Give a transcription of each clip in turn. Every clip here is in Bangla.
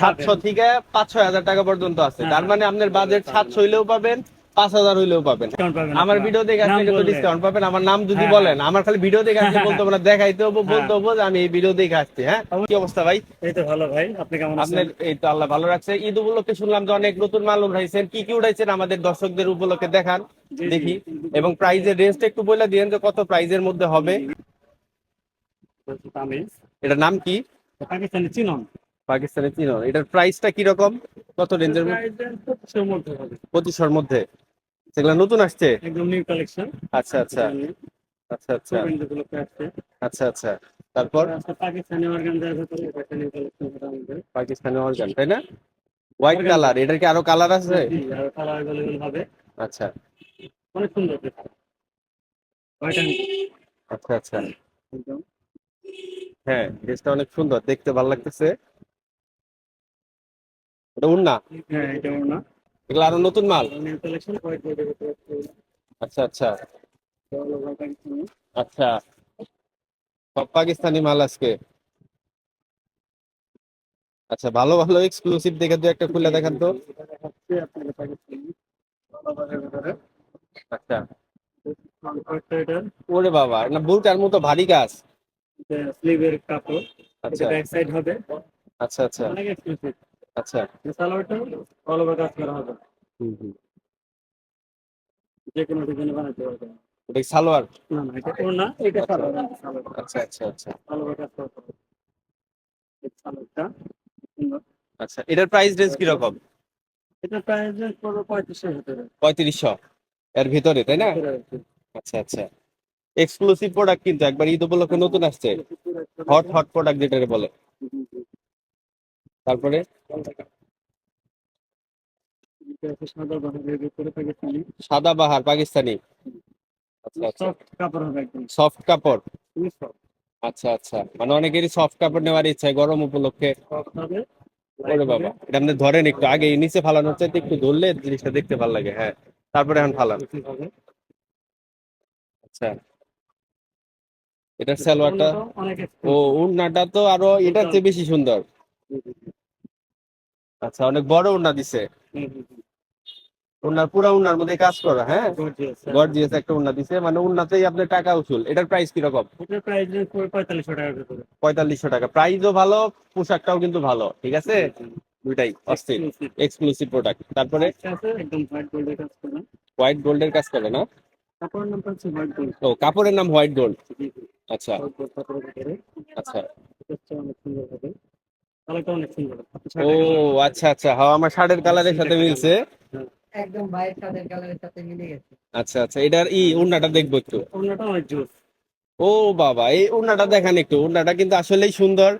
সাতশো থেকে পাঁচ ছয় হাজার টাকা পর্যন্ত আছে। হ্যাঁ। তার মানে আপনার বাজেট সাতশো হইলেও পাবেন পাঁচ হাজার হইলেও পাবেন। আমার ভিডিও দেখে আসলে কিন্তু ডিসকাউন্ট পাবেন আমার নাম যদি হ্যাঁ, বলেন আমার খালি ভিডিও দেখে আসলে বলতে হবে না দেখাইতে হব হ্যাঁ। বলতে হব যে আমি এই ভিডিও দেখে আসছি হ্যাঁ? কি অবস্থা ভাই? এই তো ভালো ভাই আপনি কেমন আছেন? এই তো আল্লাহ ভালো রাখছে। ঈদ উপলক্ষে শুনলাম যে অনেক নতুন মাল উঠাইছেন। কি কি উঠাইছেন আমাদের দর্শকদের উপলক্ষে দেখান। দেখি। এবং প্রাইজের রেঞ্জটা একটু বলে দিয়েন যে কত প্রাইজের মধ্যে হবে। এটার নাম কি? পাকিস্তানি চিনন। পাকিস্তানের চিনো এটার প্রাইসটা কীরকম? কত রেঞ্জের মধ্যে? পঁচিশশোর মধ্যে সেগুলো নতুন আসছে? একদম নিউ কালেকশন আচ্ছা আচ্ছা। আচ্ছা আচ্ছা। আচ্ছা আচ্ছা। তারপর? পাকিস্তানি অর্গানজার ভেতরে। একটা কালেকশন পাকিস্তানি অর্গান তাই না? হোয়াইট কালার এটার কি আরও কালার আছে কালার হবে। আচ্ছা। অনেক সুন্দর আচ্ছা আচ্ছা। হ্যাঁ ড্রেসটা অনেক সুন্দর। দেখতে ভালো লাগতেছে। এটা উন্না? হ্যাঁ এটা না এগুলো আরও নতুন মাল? নিউ কালেকশন হোয়াইট বোর্ডের আচ্ছা আচ্ছা। আচ্ছা। সব পাকিস্তানি মাল আজকে। আচ্ছা ভালো ভালো এক্সক্লুসিভ দেখে দু একটা খুলে দেখান তো। আচ্ছা। ওরে বাবা না বুলটার মতো ভারী গাছ স্লিভের কাপড়। আচ্ছা। ব্যাক সাইড হবে। আচ্ছা আচ্ছা। অনেক এক্সক্লুসিভ আচ্ছা। সালোয়ারটা অল ওভার কাজ করা হবে। হুম, হুম। যে কোনো ডিজাইনে বানাতে পারবেন। ওটা সালোয়ার? না না এটা না এটা সালোয়ার। সালোয়ার আচ্ছা আচ্ছা। আচ্ছা অল ওভার কাজ করা হবে। সালোয়ারটা আচ্ছা এটার প্রাইস রেঞ্জ কীরকম এটা প্রাইস পড়বে পঁয়ত্রিশের ভিতরে। পঁয়ত্রিশশো। এর ভিতরে তাই না? আচ্ছা আচ্ছা। এক্সক্লুসিভ প্রোডাক্ট কিন্তু একবার ঈদ উপলক্ষে নতুন আসছে। হট হট প্রোডাক্ট যেটাকে বলে। তারপরে? সাদা বাহার, পাকিস্তানি। আচ্ছা আচ্ছা। সফট কাপড়। সফট। আচ্ছা আচ্ছা। মানে অনেকেরই সফট কাপড় নেওয়ার ইচ্ছা, গরম উপলক্ষে। ওরে বাবা, এটা আপনি ধরেন একটু আগে নিচে ফালানোর চাইতে একটু ধরলে জিনিসটা দেখতে ভালো লাগে হ্যাঁ। তারপরে এখন ফালান। আচ্ছা। এটার সালোয়ারটা ও, উন্নাটা তো আরও এটার চেয়ে বেশি সুন্দর। আচ্ছা অনেক বড় উন্না দিছে। উন্নার পুরো উন্নার মধ্যে কাজ করা হ্যাঁ? গর্জিয়াস একটা উন্না দিছে মানে উন্নাতেই আপনার টাকা উসুল। এটার প্রাইস কীরকম? এটার প্রাইস পঁয়তাল্লিশশো ভিতরে। পঁয়তাল্লিশশো টাকা। প্রাইসও ভালো পোশাকটাও কিন্তু ভালো ঠিক আছে? দুইটাই অস্থির। এক্সক্লুসিভ প্রোডাক্ট তারপরে? একদম হোয়াইট গোল্ডের কাজ করে। হোয়াইট গোল্ডের কাজ করে না? কাপড়ের নামটা হচ্ছে হোয়াইট গোল্ড ও কাপড়ের নাম হোয়াইট গোল্ড আচ্ছা। আচ্ছা। অনেক সুন্দর হবে। কালারটা অনেক সুন্দর। ও আচ্ছা আচ্ছা। হ্যাঁ আমার শার্টের কালারের সাথে মিলছে। একদম ভাইয়ের শার্টের কালারের সাথে মিলে গেছে। আচ্ছা আচ্ছা। এটার ই উন্নাটা দেখব একটু। ওড়নাটা অনেক জোস। ও বাবা এই উন্নাটা দেখান একটু। উন্নাটা কিন্তু আসলেই সুন্দর।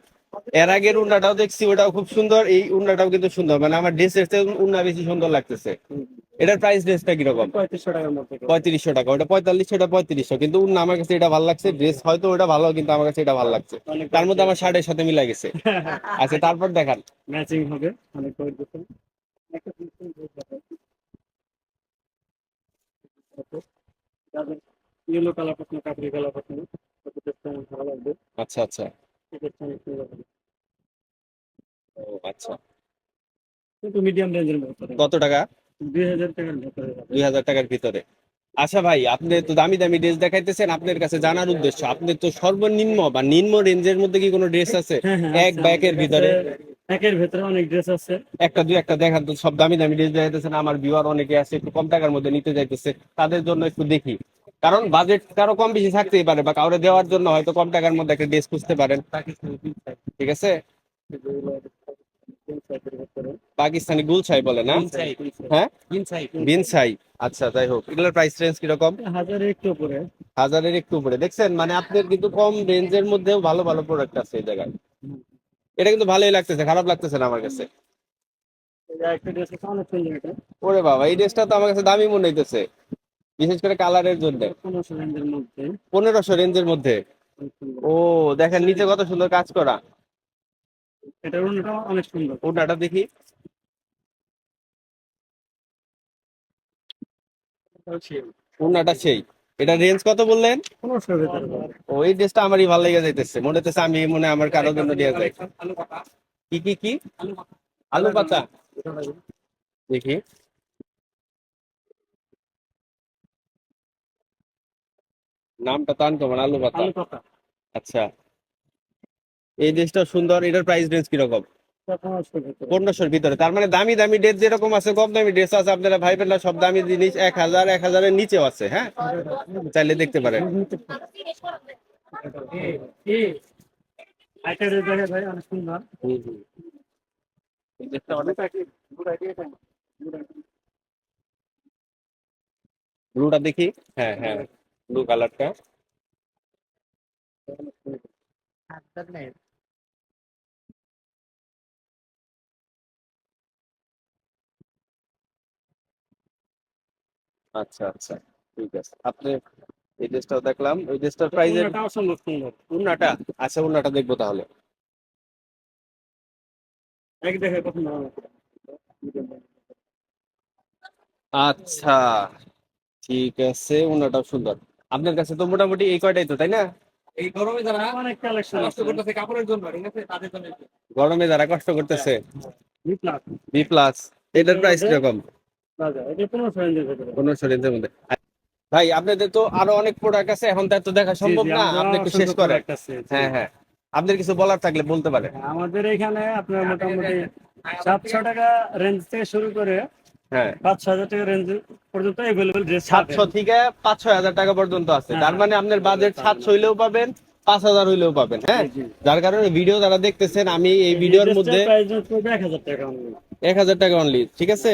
এর আগের উন্নাটাও দেখছি ওটাও খুব সুন্দর। এই উন্নাটাও কিন্তু সুন্দর। মানে আমার ড্রেসের চেয়ে উন্না বেশি সুন্দর লাগতেছে। এটার প্রাইস ড্রেসটা কীরকম? পঁয়ত্রিশশো টাকার মধ্যে। পঁয়ত্রিশশো টাকা। ওটা পঁয়তাল্লিশশো ওটা পঁয়ত্রিশশো। কিন্তু উন্না আমার কাছে এটা ভালো লাগছে। ড্রেস হয়তো ওটা ভালো কিন্তু আমার কাছে এটা ভালো লাগছে। তার মধ্যে আমার শার্টের সাথে মিলা গেছে। আচ্ছা তারপর দেখান। ম্যাচিং হবে। ইয়েলো কালার পছন্দ কাপড়ি কালার পছন্দ। আচ্ছা আচ্ছা এই ড্রেসটা অনেক সুন্দর হবে ও আচ্ছা। কিন্তু মিডিয়াম রেঞ্জের মধ্যে কত টাকা? দুই হাজার টাকার ভেতরে দুই হাজার টাকার ভিতরে। আচ্ছা ভাই আপনি তো দামি দামি ড্রেস দেখাইতেছেন আপনার কাছে জানার উদ্দেশ্য। আপনি তো সর্বনিম্ন বা নিম্ন রেঞ্জের মধ্যে কি কোনো ড্রেস আছে? হ্যাঁ, হ্যাঁ, এক বা একের ভিতরে? একের ভেতরে অনেক ড্রেস আছে। একটা দুই একটা দেখান তো সব দামি দামি ড্রেস দেখাইতেছেন। আমার ভিউয়ার অনেকে আছে একটু কম টাকার মধ্যে নিতে যাইতেছে। তাদের জন্য একটু দেখি। কারণ বাজেট কারও কম বেশি থাকতেই পারে বা কাউরে দেওয়ার জন্য হয়তো কম টাকার মধ্যে একটা ড্রেস খুঁজতে পারেন। ঠিক আছে? পাকিস্তানি গুলছাই বলে না? হ্যাঁ? বিনসাই আচ্ছা যাই হোক এগুলোর প্রাইস রেঞ্জ কীরকম? হাজারের একটু উপরে। হাজারের একটু উপরে। দেখছেন মানে আপনার কিন্তু কম রেঞ্জের মধ্যেও ভালো ভালো প্রোডাক্ট আছে এই জায়গায়। এটা কিন্তু ভালোই লাগতেছে খারাপ লাগতেছে না আমার কাছে? এই যে একটা ড্রেস আছে অনেক সুন্দর ওরে বাবা এই ড্রেসটা তো আমার কাছে দামি মনে হইতেছে। বিশেষ করে কালারের জন্য। পনেরোশো রেঞ্জের মধ্যে। পনেরোশো রেঞ্জের মধ্যে? ও দেখেন নিচে কত সুন্দর কাজ করা। এটার ওড়নাটা অনেক সুন্দর। ওটাটা দেখি। ওনাটা সেই। এটা রেঞ্জ কত বললেন? পনেরোশোর ভেতরে ও এই ড্রেসটা আমারই ভালো লেগে যাইতেছে। মনে হচ্ছে আমি মনে আমার কারোর জন্য দিয়ে যাই। কি কি কি? আলু পাতা। দেখি। নামটা টান কেমন আলু পাতা। আচ্ছা। এই ড্রেসটা সুন্দর, এটার প্রাইস রেঞ্জ কীরকম। পনেরোশোর ভিতরে। তার মানে দামি দামি ড্রেস যেরকম আছে, কম দামি ড্রেস আছে, আপনারা ভাইবেন না, সব দামি জিনিস এক হাজার, এক হাজারের নিচেও আছে হ্যাঁ? চাইলে দেখতে পারেন। ভাই? ব্লুটা দেখি? হ্যাঁ হ্যাঁ। ব্লু কালারটা আচ্ছা আচ্ছা ঠিক আছে। আপনি এই ড্রেসটাও দেখলাম। ওই ড্রেসটার প্রাইস ওনাটা অসম্ভব সুন্দর উন্নাটা? আচ্ছা উন্নাটা দেখব তাহলে। এক দেখে পছন্দ আচ্ছা ঠিক আছে উন্নাটাও সুন্দর। আপনার কাছে তো মোটামুটি এই কয়টাই তো তাই না? এই গরমে যারা অনেক কালেকশন নষ্ট করতেছে কাপড়ের জন্য ঠিক আছে? তাদের জন্য। গরমে যারা কষ্ট করতেছে। বিপ্লব বি প্লাস এটার প্রাইস কীরকম? পনেরোশো রেঞ্জের মধ্যে। ভাই আপনাদের তো আরও অনেক প্রোডাক্ট আছে এখন তার তো দেখা সম্ভব না আপনি একটু শেষ করেন। হ্যাঁ হ্যাঁ। আপনার কিছু বলার থাকলে বলতে পারেন। আমাদের এখানে আপনার মোটামুটি সাতশো টাকা রেঞ্জ থেকে শুরু করে হ্যাঁ। পাঁচ ছ হাজার টাকা রেঞ্জ পর্যন্ত সাতশো থেকে পাঁচ ছয় হাজার টাকা পর্যন্ত আছে। হ্যাঁ, তার মানে আপনার বাজেট সাতশো হইলেও পাবেন পাঁচ হাজার হইলেও পাবেন হ্যাঁ? যার কারণে ভিডিও যারা দেখতেছেন আমি এই ভিডিওর মধ্যে এক হাজার টাকা অনলি ঠিক আছে।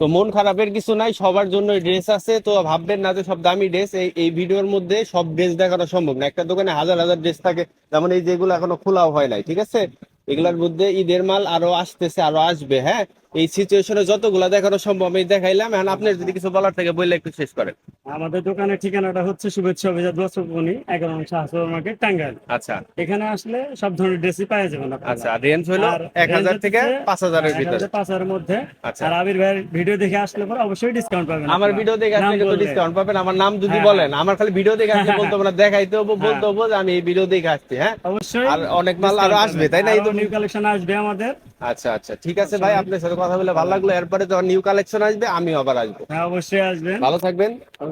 তো মন খারাপের কিছু নাই, সবার জন্য ড্রেস আছে। তো ভাববেন না যে সব দামি ড্রেস এই ভিডিওর মধ্যে সব ড্রেস দেখানো সম্ভব না। একটা দোকানে হাজার হাজার ড্রেস থাকে, যেমন এই যেগুলো এখনও খোলাও হয় নাই, ঠিক আছে? এগুলোর মধ্যে ঈদের মাল আরও আসতেছে, আরও আসবে হ্যাঁ? এই সিচুয়েশনে যতগুলা দেখানো সম্ভব, আমি দেখাইলাম। এখন আপনার যদি কিছু বলার থাকে, বললে একটু শেষ করেন। আমাদের দোকানের ঠিকানাটা হচ্ছে শুভেচ্ছা অভিজাত বস্ত্রপণি এগারো নং শাহ সুপার মার্কেট টাঙ্গাইল। আচ্ছা। এখানে আসলে সব ধরনের ড্রেসই পাওয়া যাবেন। আচ্ছা রেঞ্জ হলো এক হাজার থেকে পাঁচ হাজারের ভিতরে। পাঁচ হাজারের মধ্যে। আচ্ছা। আর আবির ভাইয়ের ভিডিও দেখে আসলে পরে অবশ্যই ডিসকাউন্ট পাবেন আমার ভিডিও দেখে আসলে বললে। ডিসকাউন্ট পাবেন। আমার নাম যদি হ্যাঁ, বলেন আমার খালি ভিডিও দেখে আসলে বলতে হবে না দেখাইতে হব হ্যাঁ। বলতে হব যে আমি এই ভিডিও দেখে আসছি হ্যাঁ? অবশ্যই আর অনেক মাল আরও আসবে তাই না এই তো নিউ কালেকশন আসবে আমাদের। আচ্ছা আচ্ছা ঠিক আছে ভাই আপনার সাথে কথা বলে ভালো লাগল। এরপরে যখন নিউ কালেকশন আসবে আমিও আবার আসব। হ্যাঁ অবশ্যই আসবেন। ভালো থাকবেন।